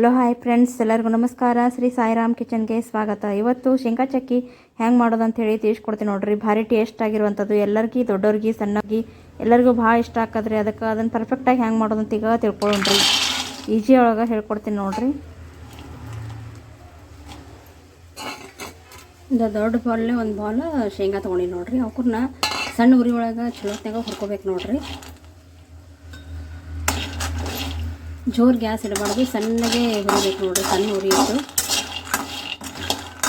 Hello, hi friends, ಎಲ್ಲರಿಗೂ ನಮಸ್ಕಾರ. ಶ್ರೀ ಸಾಯಿರಾಮ್ ಕಿಚನ್ಗೆ ಸ್ವಾಗತ. ಇವತ್ತು ಶೇಂಗಾ ಚಕ್ಕಿ ಹೆಂಗೆ ಮಾಡೋದು ಅಂತ ಹೇಳಿ ತಿಳಿಸ್ಕೊಡ್ತೀನಿ ನೋಡ್ರಿ. ಭಾರಿ ಟೇಸ್ಟ್ ಆಗಿರುವಂಥದ್ದು. ಎಲ್ಲರಿಗೂ, ದೊಡ್ಡವ್ರಿಗೆ ಸಣ್ಣಗಿ ಎಲ್ಲರಿಗೂ ಭಾಳ ಇಷ್ಟ ಆಕದ್ರಿ. ಅದಕ್ಕೆ ಅದನ್ನು ಪರ್ಫೆಕ್ಟಾಗಿ ಹೆಂಗೆ ಮಾಡೋದು ಅಂತ ಈಗ ತಿಳ್ಕೊಳ್ಳೋಣ್ರಿ. ಈಜಿ ಒಳಗೆ ಹೇಳ್ಕೊಡ್ತೀನಿ ನೋಡ್ರಿ. ಒಂದು ದೊಡ್ಡ ಬಾಲ್ನೇ ಒಂದು ಬಾಲ್ ಶೇಂಗಾ ತೊಗೊಂಡಿ ನೋಡ್ರಿ. ಅವ್ರನ್ನ ಸಣ್ಣ ಉರಿ ಒಳಗೆ ಚಲೋತ್ನಾಗ ಹುರ್ಕೋಬೇಕು ನೋಡ್ರಿ. ಜೋರು ಗ್ಯಾಸ್ ಇಡಬಾರ್ದು, ಸಣ್ಣಗೆ ಹುರಿಬೇಕು ನೋಡಿರಿ, ಸಣ್ಣ ಇಟ್ಟು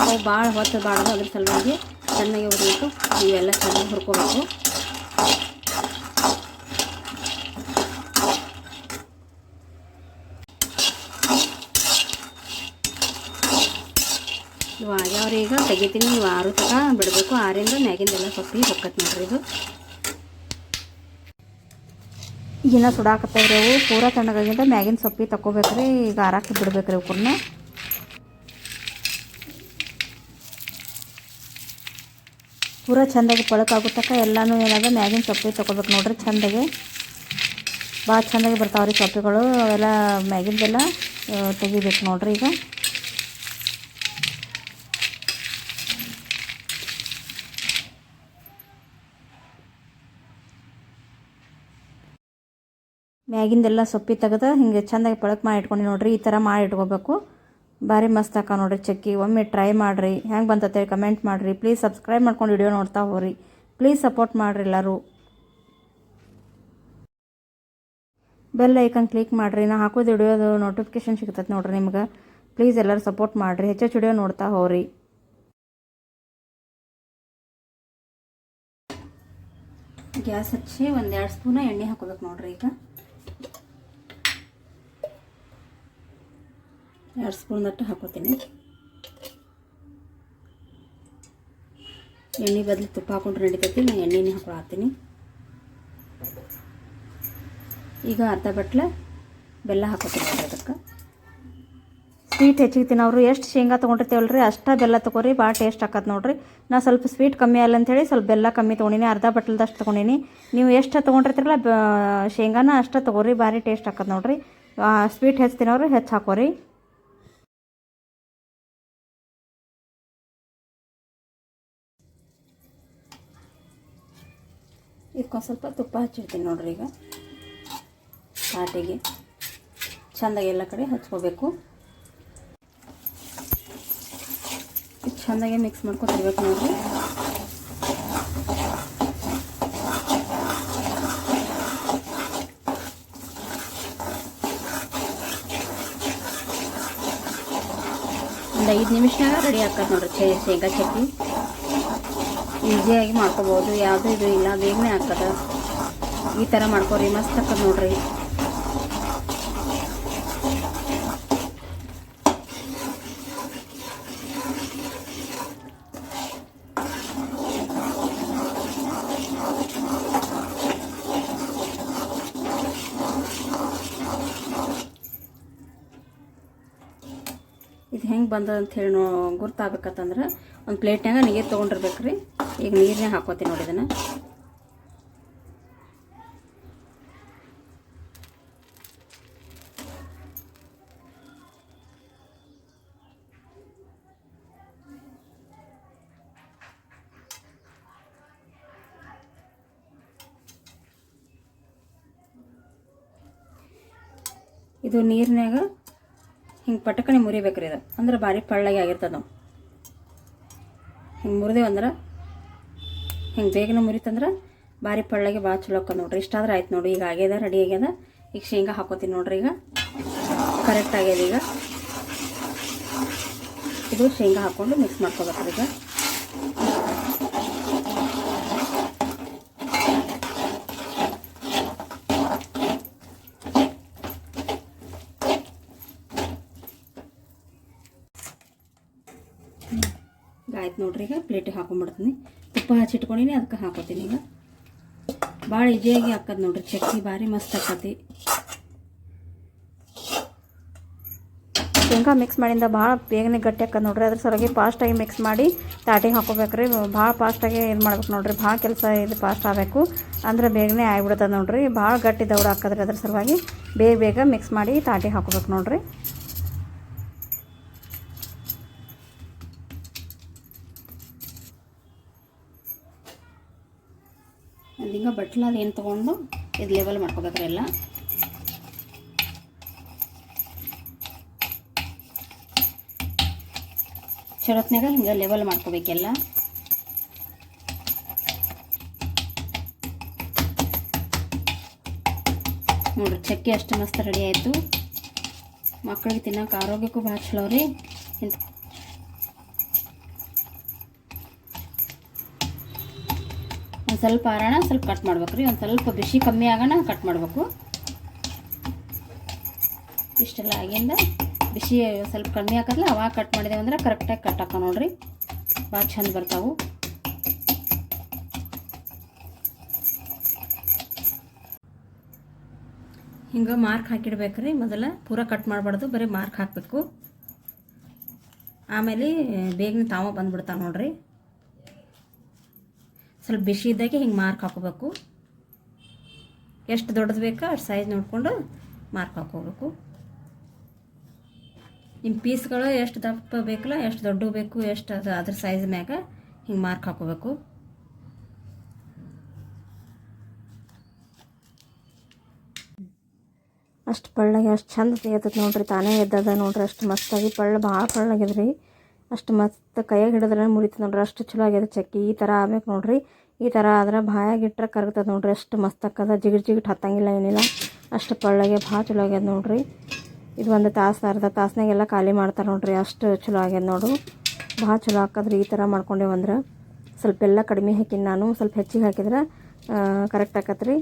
ಅವು ಭಾಳ ಹೊತ್ತು ಬಾರ್ದು ಅದ್ರ ಸಲುವಾಗಿ ಸಣ್ಣಗೆ ಹುರಿಬೇಕು ಇವೆಲ್ಲ ಚೆನ್ನಾಗಿ ಹುರ್ಕೋಬೇಕು. ಇವಾಗ ಈಗ ತೆಗಿತೀನಿ ನೀವು ಆರು ತಕ ಬಿಡಬೇಕು. ಆರಿಂದ ಮ್ಯಾಗಿಂದೆಲ್ಲ ಸೊಪ್ಪಿ ಹೊಕ್ಕತ್ ನೋಡ್ರಿ ಇದು. ಈಗಿನ ಸುಡಾಕತ್ತವ್ರಿ ಅವು. ಪೂರ ತಣ್ಣಗಾಗಿಂದ ಮ್ಯಾಗಿನ ಸೊಪ್ಪಿ ತಗೋಬೇಕ್ರಿ ಈಗ ಆರಾಕಿ ಬಿಡ್ಬೇಕ್ರಿ ಅವ್ರನ್ನ ಪೂರ ಚಂದಾಗಿ ಪಳಕಾಗುತ್ತಕ ಎಲ್ಲನೂ ಏನಾದ ಮ್ಯಾಗಿನ ಸೊಪ್ಪಿ ತಗೋಬೇಕು ನೋಡ್ರಿ ಚಂದಾಗಿ. ಭಾಳ ಚಂದಾಗಿ ಬರ್ತಾವ್ರಿ ಸೊಪ್ಪಿಗಳು. ಅವೆಲ್ಲ ಮ್ಯಾಗಿಂದೆಲ್ಲ ತೆಗಿಬೇಕು ನೋಡ್ರಿ ಈಗ. ಮ್ಯಾಗಿಂದೆಲ್ಲ ಸೊಪ್ಪಿ ತೆಗೆದು ಹಿಂಗೆ ಚೆಂದಾಗಿ ಪಳಕ್ ಮಾಡಿ ಇಟ್ಕೊಂಡು ನೋಡ್ರಿ, ಈ ಥರ ಮಾಡಿ ಇಟ್ಕೋಬೇಕು. ಭಾರಿ ಮಸ್ತ್ ಹಾಕ ನೋಡ್ರಿ ಚಕ್ಕಿ. ಒಮ್ಮೆ ಟ್ರೈ ಮಾಡಿರಿ. ಹೆಂಗೆ ಬಂತಂತೇಳಿ ಕಮೆಂಟ್ ಮಾಡಿರಿ. ಪ್ಲೀಸ್ ಸಬ್ಸ್ಕ್ರೈಬ್ ಮಾಡ್ಕೊಂಡು ವಿಡಿಯೋ ನೋಡ್ತಾ ಹೋಗ್ರಿ. ಪ್ಲೀಸ್ ಸಪೋರ್ಟ್ ಮಾಡಿರಿ ಎಲ್ಲರೂ. ಬೆಲ್ ಐಕನ್ ಕ್ಲಿಕ್ ಮಾಡಿರಿ. ನಾ ಹಾಕೋದು ವಿಡಿಯೋದು ನೋಟಿಫಿಕೇಶನ್ ಸಿಗ್ತೈತೆ ನೋಡ್ರಿ ನಿಮ್ಗೆ. ಪ್ಲೀಸ್ ಎಲ್ಲರೂ ಸಪೋರ್ಟ್ ಮಾಡಿರಿ. ಹೆಚ್ಚು ವಿಡಿಯೋ ನೋಡ್ತಾ ಹೋಗ್ರಿ. ಗ್ಯಾಸ್ ಹಚ್ಚಿ ಒಂದೆರಡು ಸ್ಪೂನ ಎಣ್ಣೆ ಹಾಕೋಬೇಕು ನೋಡ್ರಿ ಈಗ. ಎರಡು ಸ್ಪೂನ್ ದಟ್ಟು ಹಾಕೋತೀನಿ ಎಣ್ಣೆ ಬದಲು ತುಪ್ಪ ಹಾಕೊಂಡ್ರೆ ನಡಿತೈತಿ ನಾನು ಎಣ್ಣೆನೇ ಹಾಕೊಳತ್ತೀನಿ ಈಗ ಅರ್ಧ ಬಟ್ಲೆ ಬೆಲ್ಲ ಹಾಕೋತೀನಿ ಅದಕ್ಕೆ. ಸ್ವೀಟ್ ಹೆಚ್ಚಿಗೆ ತಿನ್ನೋರು ಎಷ್ಟು ಶೇಂಗಾ ತೊಗೊಂಡಿರ್ತೀವಲ್ರಿ, ಅಷ್ಟೇ ಬೆಲ್ಲ ತೊಗೊರಿ, ಭಾಳ ಟೇಸ್ಟ್ ಹಾಕೋದು ನೋಡಿರಿ. ನಾ ಸ್ವಲ್ಪ ಸ್ವೀಟ್ ಕಮ್ಮಿ ಅಲ್ಲ ಅಂತೇಳಿ ಸ್ವಲ್ಪ ಬೆಲ್ಲ ಕಮ್ಮಿ ತೊಗೊಂಡಿನಿ, ಅರ್ಧ ಬಟ್ಲದಷ್ಟು ತೊಗೊಂಡಿನಿ. ನೀವು ಎಷ್ಟು ತೊಗೊಂಡಿರ್ತೀರಲ್ಲ ಶೇಂಗಾನ ಅಷ್ಟೇ ತೊಗೊರಿ, ಭಾರಿ ಟೇಸ್ಟ್ ಹಾಕೋದು ನೋಡಿರಿ. ಸ್ವೀಟ್ ಹೆಚ್ಚು ತಿನ್ನೋರು ಹೆಚ್ಚು ಹಾಕೋರಿ. ಇದಕ್ಕೊಂದು ಸ್ವಲ್ಪ ತುಪ್ಪ ಹಚ್ಚಿರ್ತೀನಿ ನೋಡ್ರಿ ಈಗ. ಪಾಟಿಗೆ ಚೆಂದಾಗಿ ಎಲ್ಲ ಕಡೆ ಹಚ್ಕೋಬೇಕು. ಚೆಂದಾಗಿ ಮಿಕ್ಸ್ ಮಾಡ್ಕೊತಿರ್ಬೇಕು ನೋಡ್ರಿ. ಒಂದು ಐದು ನಿಮಿಷನಾಗ ರೆಡಿ ಆಗ್ತದೆ ನೋಡ್ರಿ ಶೇಂಗಾ ಚಟ್ನಿ. ಈಸಿಯಾಗಿ ಮಾಡ್ಕೋಬೋದು, ಯಾವುದೂ ಇದು ಇಲ್ಲ ಬೇಗನೆ ಆಗ್ತದೆ. ಈ ಥರ ಮಾಡ್ಕೊರಿ, ಮಸ್ತ್ ಹಾಕದ್ ನೋಡ್ರಿ. ಇದು ಹೆಂಗೆ ಬಂದದಂತ ಹೇಳಿ ನೋ ಗುರ್ತಾಗಬೇಕಂತಂದ್ರೆ, ಒಂದು ಪ್ಲೇಟ್ನಾಗ ನೀರು ತೊಗೊಂಡಿರ್ಬೇಕು ರೀ ಈಗ ನೀರನ್ನೇ ಹಾಕೋತೀನಿ ನೋಡಿ ಇದನ್ನು. ಇದು ನೀರಿನಾಗ ಹಿಂಗೆ ಪಟಕನೆ ಮುರಿಬೇಕ್ರಿ ಇದು. ಅಂದ್ರೆ ಭಾರಿ ಪಳ್ಳಗೆ ಆಗಿರ್ತದೆ. ನಾವು ಹಿಂಗೆ ಮುರಿದೇವು ಅಂದ್ರೆ ಹಿಂಗೆ ಬೇಗನೆ ಮುರಿತಂದ್ರೆ ಭಾರಿ ಪಳ್ಳಗೆ ಭಾಳ ಚಲೋ ಅಕ್ಕ ನೋಡ್ರಿ. ಇಷ್ಟಾದ್ರೆ ಆಯ್ತು ನೋಡಿ, ಈಗ ಆಗ್ಯದ ರೆಡಿ ಆಗ್ಯದ. ಈಗ ಶೇಂಗಾ ಹಾಕೋತೀನಿ ನೋಡ್ರಿ ಈಗ. ಕರೆಕ್ಟ್ ಆಗ್ಯದ ಈಗ. ಇದು ಶೇಂಗಾ ಹಾಕ್ಕೊಂಡು ಮಿಕ್ಸ್ ಮಾಡ್ಕೋಬೇಕು ಈಗ. ಆಯ್ತು ನೋಡ್ರಿ ಈಗ ಪ್ಲೇಟಿಗೆ ಹಾಕೊಂಡ್ಬಿಡ್ತೀನಿ ತುಪ್ಪ ಹಚ್ಚಿಟ್ಕೊಂಡಿನಿ ಅದಕ್ಕೆ ಹಾಕೋತೀನಿ ಈಗ. ಭಾಳ ಈಜಿಯಾಗಿ ಹಾಕದ್ ನೋಡ್ರಿ ಚಕ್ಕಿ ಭಾರಿ ಮಸ್ತ್ ಹಾಕತಿ ಶೇಂಗಾ ಮಿಕ್ಸ್ ಮಾಡಿಂದ ಭಾಳ ಬೇಗನೆ ಗಟ್ಟಿ ಹಾಕೋದು ನೋಡ್ರಿ, ಅದ್ರ ಸಲುವಾಗಿ ಫಾಸ್ಟಾಗಿ ಮಿಕ್ಸ್ ಮಾಡಿ ತಾಟಿಗೆ ಹಾಕೋಬೇಕ್ರಿ ಭಾಳ ಫಾಸ್ಟಾಗಿ ಇದು ಮಾಡ್ಬೇಕು ನೋಡ್ರಿ ಭಾಳ ಕೆಲಸ ಇದು ಫಾಸ್ಟ್ ಆಗಬೇಕು. ಅಂದ್ರೆ ಬೇಗನೆ ಆಗ್ಬಿಡ್ತದೆ ನೋಡ್ರಿ ಭಾಳ ಗಟ್ಟಿ ದೌಡ ಹಾಕದ್ರಿ ಅದ್ರ ಸಲುವಾಗಿ. ಬೇಗ ಬೇಗ ಮಿಕ್ಸ್ ಮಾಡಿ ತಾಟಿಗೆ ಹಾಕೋಬೇಕು ನೋಡ್ರಿ. ಒಂದು ಹಿಂಗೆ ಬಟ್ಲಾದ ಏನು ತೊಗೊಂಡು ಇದು ಲೆವೆಲ್ ಮಾಡ್ಕೋಬೇಕ್ರಿ ಎಲ್ಲ. ಚೊಳತ್ನಾಗ ಹಿಂಗೆ ಲೆವೆಲ್ ಮಾಡ್ಕೋಬೇಕೆಲ್ಲ. ನೋಡ್ರಿ, ಚಕ್ಕೆ ಅಷ್ಟು ಮಸ್ತ್ ರೆಡಿ ಆಯಿತು. ಮಕ್ಕಳಿಗೆ ತಿನ್ನೋಕೆ ಆರೋಗ್ಯಕ್ಕೂ ಭಾಳ ಚಲೋ ರೀ ಇಂಥ ಒಂದು ಸ್ವಲ್ಪ ಆರೋಣ, ಸ್ವಲ್ಪ ಕಟ್ ಮಾಡ್ಬೇಕು ರೀ. ಒಂದು ಸ್ವಲ್ಪ ಬಿಸಿ ಕಮ್ಮಿ ಆಗೋಣ ಕಟ್ ಮಾಡಬೇಕು. ಇಷ್ಟೆಲ್ಲ ಆಗಿಂದ ಬಿಸಿ ಸ್ವಲ್ಪ ಕಮ್ಮಿ ಹಾಕದ್ಲ ಅವಾಗ ಕಟ್ ಮಾಡಿದೆವು ಅಂದ್ರೆ ಕರೆಕ್ಟಾಗಿ ಕಟ್ ಹಾಕೋ ನೋಡ್ರಿ. ಭಾಳ ಚಂದ ಬರ್ತಾವೆ. ಹಿಂಗೆ ಮಾರ್ಕ್ ಹಾಕಿಡ್ಬೇಕು ರೀ ಮೊದಲ ಪೂರ ಕಟ್ ಮಾಡಬಾರ್ದು, ಬರೀ ಮಾರ್ಕ್ ಹಾಕಬೇಕು. ಆಮೇಲೆ ಬೇಗನೆ ತಾವ ಬಂದ್ಬಿಡ್ತಾವೆ ನೋಡ್ರಿ. ಸ್ವಲ್ಪ ಬಿಸಿ ಇದ್ದಾಗೆ ಹಿಂಗೆ ಮಾರ್ಕ್ ಹಾಕೋಬೇಕು ಎಷ್ಟು ದೊಡ್ಡದು ಬೇಕೋ ಅಷ್ಟು ಸೈಜ್ ನೋಡಿಕೊಂಡು ಮಾರ್ಕ್ ಹಾಕೋಬೇಕು ನಿಮ್ಮ ಪೀಸ್ಗಳು ಎಷ್ಟು ದಪ್ಪ ಬೇಕಲ್ಲ, ಎಷ್ಟು ದೊಡ್ಡ ಬೇಕು, ಎಷ್ಟು ಅದು ಅದ್ರ ಸೈಜ್ ಮ್ಯಾಗ ಹಿಂಗೆ ಮಾರ್ಕ್ ಹಾಕೋಬೇಕು ಅಷ್ಟು ಪಳ್ಳಗೆ ಅಷ್ಟು ಚಂದ ತೆಗಿತೈತೆ ನೋಡ್ರಿ, ತಾನೇ ಎದ್ದದ ನೋಡ್ರಿ, ಅಷ್ಟು ಮಸ್ತಾಗಿ ಪಳ್ಳ ಭಾಳ ಪಳ್ಳಗಿದ್ರಿ ಅಷ್ಟು ಮಸ್ತ್ ಕೈಯಾಗ ಹಿಡಿದ್ರೆ ಮುರಿತದೆ ನೋಡ್ರಿ, ಅಷ್ಟು ಚಲೋ ಆಗ್ಯದ ಚಕ್ಕಿ. ಈ ಥರ ಆಗ್ಬೇಕು ನೋಡ್ರಿ. ಈ ಥರ ಆದ್ರೆ ಬಾಯಾಗಿಟ್ರೆ ಕರಗ್ತದೆ ನೋಡ್ರಿ. ಅಷ್ಟು ಮಸ್ತ್ ಅಕ್ಕದ ಜಿಗಿಟ್ ಜಿಗಿಟ್ ಹತ್ತಂಗಿಲ್ಲ ಏನಿಲ್ಲ. ಅಷ್ಟು ಪಳ್ಳಗೆ ಭಾಳ ಚಲೋ ಆಗ್ಯದ ನೋಡ್ರಿ. ಇದು ಒಂದು ತಾಸು, ಅರ್ಧ ತಾಸ್ನಾಗೆಲ್ಲ ಖಾಲಿ ಮಾಡ್ತಾರೆ ನೋಡ್ರಿ. ಅಷ್ಟು ಚಲೋ ಆಗ್ಯದ ನೋಡು. ಭಾಳ ಚಲೋ ಆಕ್ಕದ್ರಿ ಈ ಥರ ಮಾಡ್ಕೊಂಡೇವಂದ್ರೆ ಸ್ವಲ್ಪ ಎಲ್ಲ ಕಡಿಮೆ ಹಾಕಿನಿ ನಾನು. ಸ್ವಲ್ಪ ಹೆಚ್ಚಿಗೆ ಹಾಕಿದ್ರೆ ಕರೆಕ್ಟ್ ಆಕತ್ರಿ.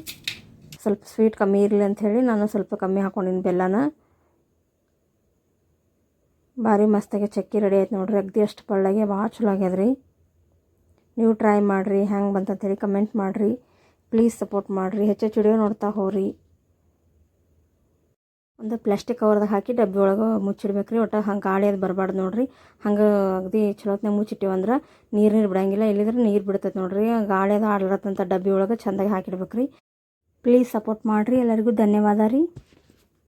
ಸ್ವಲ್ಪ ಸ್ವೀಟ್ ಕಮ್ಮಿ ಇರಲಿ ಅಂಥೇಳಿ ನಾನು ಸ್ವಲ್ಪ ಕಮ್ಮಿ ಹಾಕೊಂಡಿನಿ ಬೆಲ್ಲನ. ಭಾರಿ ಮಸ್ತಾಗೆ ಚಕ್ಕಿ ರೆಡಿ ಆಯ್ತು ನೋಡ್ರಿ. ಅಗ್ದಿ ಅಷ್ಟು ಪಳ್ಳಗೆ ಭಾಳ ಚಲೋ ಆಗ್ಯದ್ರಿ. ನೀವು ಟ್ರೈ ಮಾಡಿರಿ, ಹೆಂಗೆ ಬಂತಂತೇಳಿ ಕಮೆಂಟ್ ಮಾಡಿರಿ. ಪ್ಲೀಸ್ ಸಪೋರ್ಟ್ ಮಾಡಿರಿ. ಹೆಚ್ಚೆಚ್ಚು ವಿಡಿಯೋ ನೋಡ್ತಾ ಹೋಗ್ರಿ. ಒಂದು ಪ್ಲಾಸ್ಟಿಕ್ ಕವರ್ದಾಗ ಹಾಕಿ ಡಬ್ಬಿ ಒಳಗೆ ಮುಚ್ಚಿಡ್ಬೇಕು ರೀ ಒಟ್ಟು ಹಂಗೆ ಗಾಳಿ ಅದು ಬರಬಾರ್ದು ನೋಡಿರಿ. ಹಂಗೆ ಅಗದಿ ಚಲೋತ್ನಾಗ ಮುಚ್ಚಿಟ್ಟಿವಂದ್ರೆ ನೀರು ನೀರು ಬಿಡಂಗಿಲ್ಲ. ಇಲ್ಲಿದ್ರೆ ನೀರು ಬಿಡ್ತೈತೆ ನೋಡಿರಿ. ಗಾಳಿ ಅದು ಆಡ್ಲತ್ತಂತ ಡಬ್ಬಿ ಒಳಗೆ ಚೆಂದಾಗಿ ಹಾಕಿಡ್ಬೇಕು ರೀ ಪ್ಲೀಸ್ ಸಪೋರ್ಟ್ ಮಾಡಿರಿ. ಎಲ್ಲರಿಗೂ ಧನ್ಯವಾದ ರೀ.